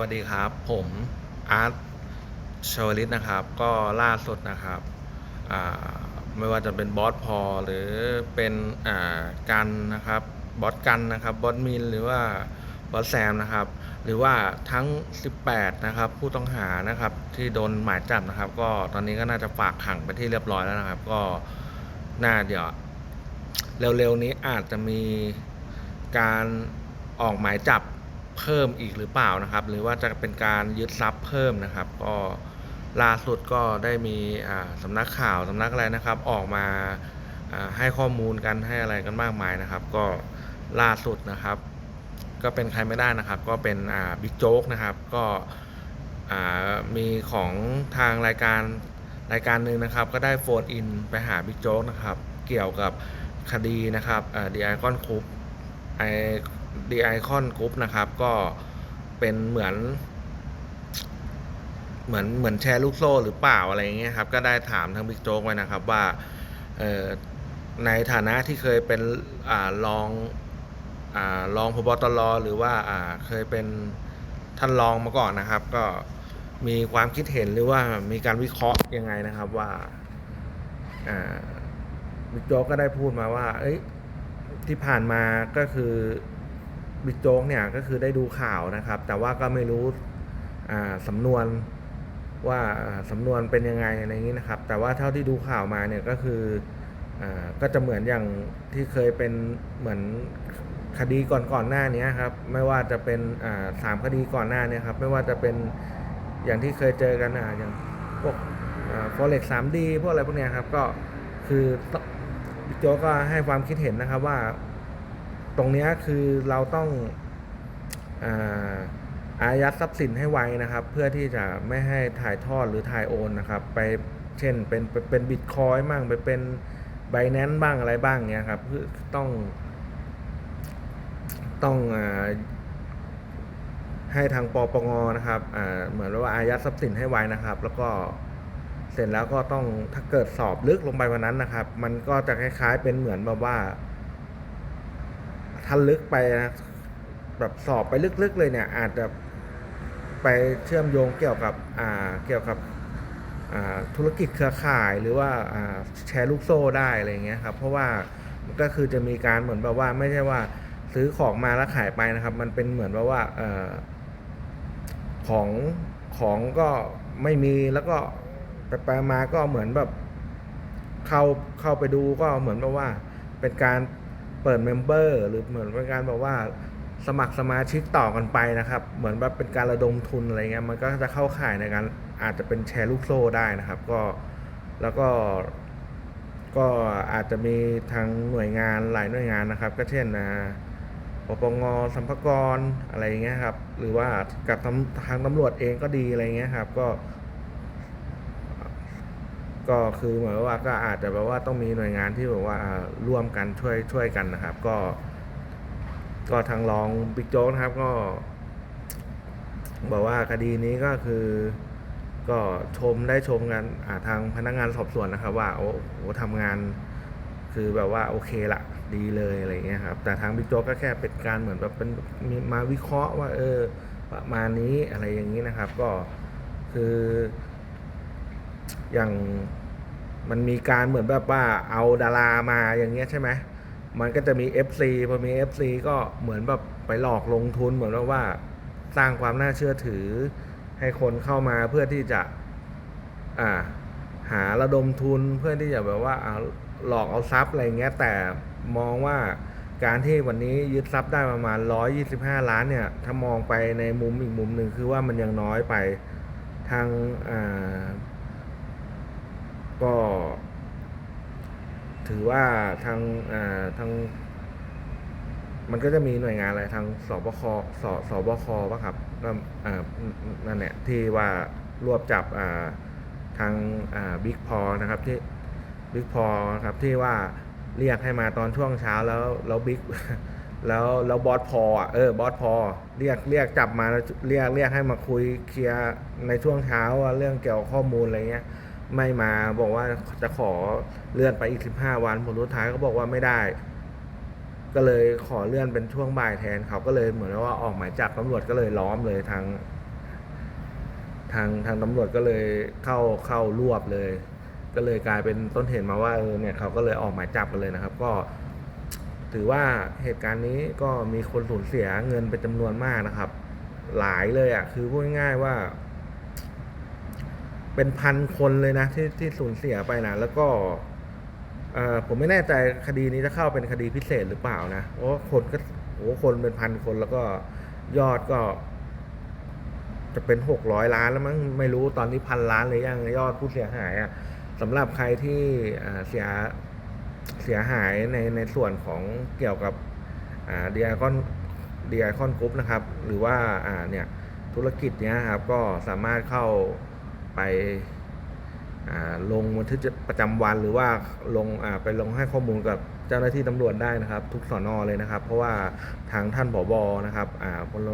วัสดีครับ ผมอาร์ตชวลิตนะครับ ก็ล่าสุดนะครับไม่ว่าจะเป็นบอสพอหรือเป็นกันนะครับบอสกันนะครับบอสมินหรือว่าบอสแซมนะครับ หรือว่าทั้ง 18 นะครับ ผู้ต้องหานะครับที่โดนหมายจับนะครับ ก็ตอนนี้ก็น่าจะฝากขังไปที่เรียบร้อยแล้วนะครับ ก็น่าเดี๋ยวเร็วๆนี้อาจจะมีการออกหมายจับ เพิ่มอีกหรือเปล่านะครับ หรือว่าจะเป็นการยึดทรัพย์เพิ่มนะครับ ก็ล่าสุดก็ได้มีสำนักข่าวสำนักอะไรนะครับ ออกมาให้ข้อมูลกันให้อะไรกันมากมายนะครับ ก็ล่าสุดนะครับ ก็เป็นใครไม่ได้นะครับ ก็เป็นบิ๊กโจ๊กนะครับ ก็มีของทางรายการรายการหนึ่งนะครับ ก็ได้โฟนอินไปหาบิ๊กโจ๊กนะครับ เกี่ยวกับคดีนะครับดีไอคอนกรุ๊ปไอ ดีไอคอนกรุ๊ปนะครับ ก็เป็นเหมือน เหมือนเหมือนแชร์ลูกโซ่หรือเปล่าอะไรอย่างเงี้ยครับ ก็ได้ถามทางบิ๊กโจ๊กไว้นะครับว่าในฐานะที่เคยเป็นอรองอรองพบตรหรือว่าเคยเป็นท่านรองมาก่อนนะครับ ก็มีความคิดเห็นหรือว่ามีการวิเคราะห์ยังไงนะครับว่าอ่าบิ๊กโจ๊กก็ได้พูดมาว่า เอ้ยที่ผ่านมาก็คือ บิ๊กโจ๊กเนี่ยก็คือได้ดูข่าวนะครับ แต่ว่าก็ไม่รู้อ่าสำนวนว่าอ่าสำนวนเป็นยังไงอะไรอย่างนี้นะครับ แต่ว่าเท่าที่ดูข่าวมาเนี่ยก็คืออาก็จะเหมือนอย่างที่เคยเป็นเหมือนคดีก่อนก่อนๆหน้านี้ครับ ไม่ว่าจะเป็นอ่าสามคดีก่อนหน้านี้ครับ ไม่ว่าจะเป็นอย่างที่เคยเจอกันออย่างพวกฟอเร็กสามดีพวกอะไรพวกเนี้ยครับ ก็คือบิ๊กโจ๊กก็ให้ความคิดเห็นนะครับว่า ตรงนี้คือเราต้องอายัดทรัพย์สินให้ไวนะครับ เพื่อที่จะไม่ให้ถ่ายทอดหรือถ่ายโอนนะครับ ไปเช่นเป็นเป็นบิตคอยบ้างไปเป็นไบแนนบ้างอะไรบ้างเนี้ยครับคือต้อง ต้องอให้ทางปปงนะครับเหมือนว่าอายัดทรัพย์สินให้ไวนะครับ แล้วก็เสร็จแล้วก็ต้องถ้าเกิดสอบลึกลงไปวันนั้นนะครับ มันก็จะคล้ายๆเป็นเหมือนแบบว่า ถ้าลึกไปนะแบบสอบไปลึกๆเลยเนี่ย อาจจะไปเชื่อมโยงเกี่ยวกับอ่าเกี่ยวกับธุรกิจเครือข่ายหรือว่าแชร์ลูกโซ่ได้อะไรเงี้ยครับเพราะว่าก็คือจะมีการเหมือนแบบว่าไม่ใช่ว่าซื้อของมาแล้วขายไปนะครับ มันเป็นเหมือนแบบว่าอของของก็ไม่มีแล้วก็ไปไปมาก็เหมือนแบบเข้าเข้าไปดูก็เหมือนแบบว่าเป็นการ เปิดเมมเบอร์หรือเหมือนเป็นการแบบว่าสมัครสมาชิกต่อกันไปนะครับ เหมือนแบบเป็นการระดมทุนอะไรเงี้ยมันก็จะเข้าข่ายในการอาจจะเป็นแชร์ลูกโซ่ได้นะครับ ก็แล้วก็ก็อาจจะมีทางหน่วยงานหลายหน่วยงานนะครับ ก็เช่นนะปปงสัมภากรอะไรเงี้ยครับ หรือว่ากับทางตำรวจเองก็ดีอะไรเงี้ยครับ ก็ ก็คือเหมือนว่าก็อาจจะแบบว่าต้องมีหน่วยงานที่แบบว่าร่วมกันช่วยช่วยกันนะครับ ก็ ก็ทางรองบิ๊กโจ๊กนะครับก็บอกว่าคดีนี้ก็คือ ก็ชมได้ชมกันาทางพนักงานสอบสวนนะครับ ว่าโอ้โหทำงานคือแบบว่าโอเคละดีเลยอะไรเงี้ยครับ แต่ทางบิ๊กโจ๊กก็แค่เป็นการเหมือนแบบเป็นมมาวิเคราะห์ว่า เออประมาณนี้อะไรอย่างนี้นะครับ ก็คือ อย่างมันมีการเหมือนแบบว่าเอาดารามาอย่างเงี้ยใช่ไหมมันก็จะมี FC พอมี FC ก็เหมือนแบบไปหลอกลงทุนเหมือนว่าสร้างความน่าเชื่อถือ ให้คนเข้ามาเพื่อที่จะอ่าหาระดมทุนเพื่อที่จะแบบว่าอ่าหลอกเอาทรัพย์อะไรเงี้ยแต่มองว่าการที่วันนี้ยึดทรัพย์ได้ประมาณ 125 ล้านเนี่ย ถ้ามองไปในมุมอีกมุมหนึ่งคือว่ามันยังน้อยไปทางอ่า ก็ ถือว่าทางอ่าทาง มันก็จะมีหน่วยงานอะไรทางสบคสสบคป่ะครับก็อ่านั่นแหละที่ว่ารวบจับอ่าทางอ่าบิ๊กพอนะครับที่บิ๊กพอครับที่ว่าเรียกให้มาตอนช่วงเช้าแล้วแล้วบิ๊กแล้วแล้วบอสพออะเออบอสพอ เรียกเรียกจับมาแล้วเรียกเรียกให้มาคุยเคลียร์ในช่วงเช้าว่าเรื่องเกี่ยวกับข้อมูลอะไรเงี้ย ไม่มาบอกว่าจะขอเลื่อนไปอีก15วันผลสุดท้ายเขาบอกว่าไม่ได้ ก็เลยขอเลื่อนเป็นช่วงบ่ายแทนเขาก็เลยเหมือนว่าออกหมายจับตำรวจก็เลยล้อมเลยทาง ทางทางตำรวจก็เลยเข้าเข้ารวบเลย ก็เลยกลายเป็นต้นเหตุมาว่าเออเนี่ยเขาก็เลยออกหมายจับกันเลยนะครับ ก็ถือว่าเหตุการณ์นี้ก็มีคนสูญเสียเงินเป็นจำนวนมากนะครับ หลายเลยอะ่ะ คือพูดง่ายๆว่า เป็นพันคนเลยนะที่ที่สูญเสียไปนะแล้วก็ผมไม่แน่ใจคดีนี้จะเข้าเป็นคดีพิเศษหรือเปล่านะเพราะคนก็โอ้คนเป็นพันคนแล้วก็ยอดก็ จะเป็นหกร้อยล้านแล้วมั้งไม่รู้ตอนนี้พันล้านเลยยังยอดผู้เสียหายอะ่ะสำหรับใครที่เสียเสียหายในในส่วนของเกี่ยวกับเดีไอคอนเดีไอคอนกรุ๊ปนะครับ หรือว่าเนี่ยธุรกิจเนี้ยครับก็สามารถเข้า ไปลงบันทึกประจำวันหรือว่าลงาไปลงให้ข้อมูลกับเจ้าหน้าที่ตำรวจได้นะครับ ทุกสอนอเลยนะครับ เพราะว่าทางท่านผบนะครับพล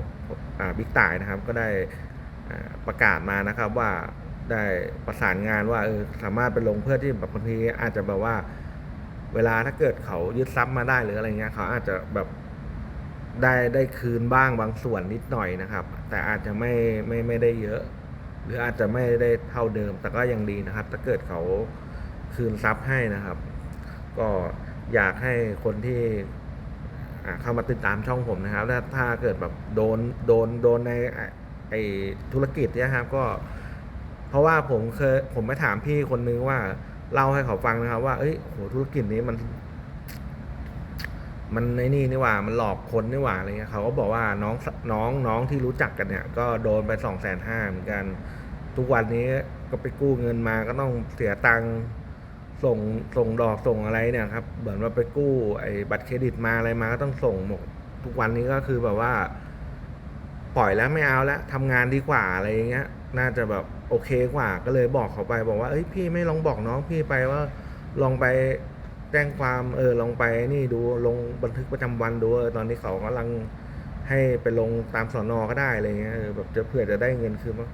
บิ๊กต่ายนะครับก็ได้ประกาศมานะครับว่าได้ประสานงานว่าเออสามารถไปลงเพื่อที่แบบบางทีอาจจะแบบว่า เวลาถ้าเกิดเขายึดทรัพย์มาได้หรืออะไรเงี้ยเขาอาจจะแบบได้ได้คืนบ้างบางส่วนนิดหน่อยนะครับ แต่อาจจะไม่ไม่ไม่ได้เยอะ หรืออาจจะไม่ได้เท่าเดิม แต่ก็ยังดีนะครับ ถ้าเกิดเขาคืนทรัพย์ให้นะครับ ก็อยากให้คนที่เข้ามาติดตามช่องผมนะครับถ้าถ้าเกิดแบบโดนโดนโดนในไอ้ไอธุรกิจเนี่ยครับก็เพราะว่าผมเคยผมไปถามพี่คนนึงว่าเล่าให้เขาฟังนะครับ ว่าเอ้ยโหธุรกิจนี้มัน มันในนี่นี่หว่ามันหลอกคนนี่หว่าอะไรเงี้ยเขาก็บอกว่าน้องน้องน้องที่รู้จักกันเนี่ย ก็โดนไปสองแสนห้าเหมือนกัน ทุกวันนี้ก็ไปกู้เงินมาก็ต้องเสียตังค์ส่งส่งดอกส่งอะไรเนี่ยครับเหมือนว่าไปกู้ไอ้บัตรเครดิตมาอะไรมาก็ต้องส่งหมดทุกวันนี้ก็คือแบบว่า ปล่อยแล้วไม่เอาแล้วทำงานดีกว่าอะไรเงี้ย น่าจะแบบโอเคกว่าก็เลยบอกเขาไปบอกว่าเอ้ยพี่ไม่ลองบอกน้องพี่ไปว่าลองไป แจ้งความเออลงไปนี่ดูลงบันทึกประจำวันดูเออตอนนี้เขากำลังให้ไปลงตามสอนอก็ได้อะไรเงี้ยแบบจะเผื่อจะได้เงินคืนบ้าง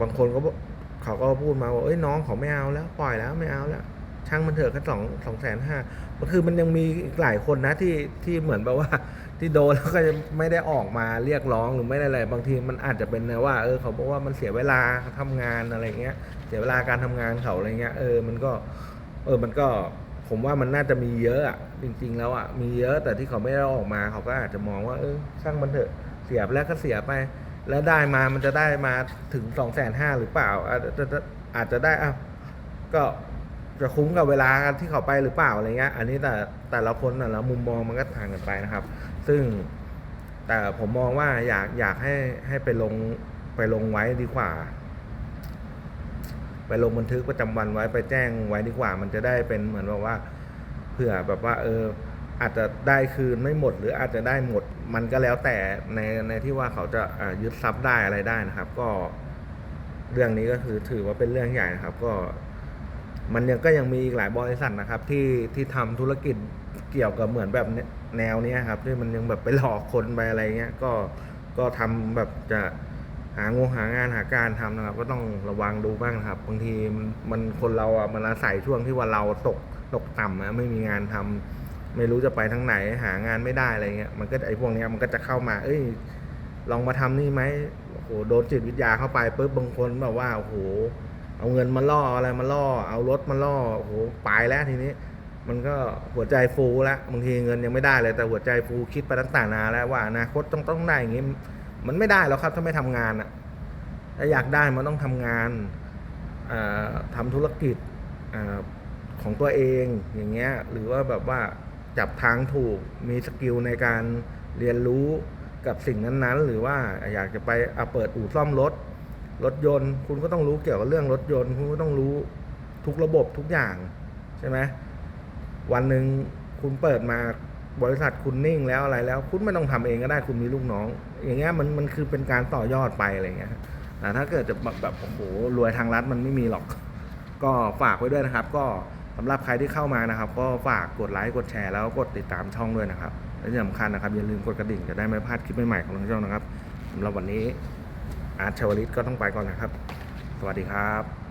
บางคนก็เขาก็พูดมาว่าเอ้ยน้องเขาไม่เอาแล้วปล่อยแล้วไม่เอาแล้วช่างมันเถอะแค่สองสองแสนห้าคือมันยังมีอีกหลายคนนะที่ที่เหมือนแบบว่า ที่โดนแล้วก็จะไม่ได้ออกมาเรียกร้องหรือไม่ได้อะไรบางทีมันอาจจะเป็นนะว่าเออเขาบอกว่ามันเสียเวลาทำงานอะไรเงี้ย เสียเวลาการทำงานเขาอะไรเงี้ยเออมันก็ เออมันก็ ผมว่ามันน่าจะมีเยอะอะจริง ๆ แล้วอะมีเยอะแต่ที่เขาไม่ได้ออกมาเขาก็อาจจะมองว่าเออช่างมันเถอะเสียแล้วก็เสียไป แล้วได้มามันจะได้มาถึงสองแสนห้าหรือเปล่า อาจจะอาจจะได้อะก็จะคุ้มกับเวลาที่เขาไปหรือเปล่าอะไรเงี้ย อันนี้แต่แต่ละคนแต่ละมุมมองมันก็ต่างกันไปนะครับ ซึ่งแต่ผมมองว่าอยากอยากให้ให้ไปลงไปลงไว้ดีกว่า ไปลงบันทึกประจำวันไว้ไปแจ้งไว้ดีกว่า มันจะได้เป็นเหมือนแบบว่าเผื่อแบบว่า เออ อาจจะได้คืนไม่หมด หรืออาจจะได้หมด มันก็แล้วแต่ในในที่ว่าเขาจะยึดทรัพย์ได้อะไรได้นะครับ ก็เรื่องนี้ก็คือถือว่าเป็นเรื่องใหญ่นะครับ ก็ มันยังก็ยังมีอีกหลายบริษัทนะครับ ที่ที่ทำธุรกิจเกี่ยวกับเหมือนแบบแนวนี้ครับที่มันยังแบบไปหลอกคนไปอะไรเงี้ยก็ก็ทำแบบจะ หางงหางานหาการทำนะครับ ก็ต้องระวังดูบ้างนะครับ บางทีมันคนเราอะมันอาศัยช่วงที่ว่าเราตกตกต่ำนะไม่มีงานทำไม่รู้จะไปทางไหนหางานไม่ได้อะไรเงี้ยมันก็ไอ้พวกเนี้ยมันก็จะเข้ามา เอ้ย ลองมาทำนี่ไหมโอ้โหโดนจิตวิทยาเข้าไปปุ๊บบางคนแบบว่าโอ้โหเอาเงินมาล่ออะไรมาล่อ เอารถมาล่อโอ้โหไปแล้วทีนี้ มันก็หัวใจฟูแล้วบางทีเงินยังไม่ได้เลยแต่หัวใจฟูคิดไปตั้งแต่นานแล้วว่าอนาคตต้องต้องได้อย่างงี้ มันไม่ได้แล้วครับถ้าไม่ทำงานอะถ้าอยากได้มันต้องทำงานอ่าทำธุรกิจอของตัวเองอย่างเงี้ยหรือว่าแบบว่าจับทางถูกมีสกิลในการเรียนรู้กับสิ่งนั้นๆ หรือว่าอยากจะไปอะเปิดอู่ซ่อมรถรถยนต์ คุณก็ต้องรู้เกี่ยวกับเรื่องรถยนต์ คุณก็ต้องรู้ทุกระบบทุกอย่างใช่ไหมวันหนึ่งคุณเปิดมา บริษัทคุณนิ่งแล้วอะไรแล้ว คุณไม่ต้องทำเองก็ได้คุณมีลูกน้อง อย่างเงี้ยมันมันคือเป็นการต่อยอดไปอะไรเงี้ยแต่ถ้าเกิดจะแบบโอ้โหรวยทางรัฐมันไม่มีหรอก ก็ฝากไว้ด้วยนะครับ ก็สำหรับใครที่เข้ามานะครับ ก็ฝากกดไลค์กดแชร์แล้วกดติดตามช่องด้วยนะครับและที่สำคัญนะครับ อย่าลืมกดกระดิ่งจะได้ไม่พลาดคลิปใหม่ๆของทางช่องนะครับสำหรับวันนี้อาร์ตชาวลิตก็ต้องไปก่อนนะครับ สวัสดีครับ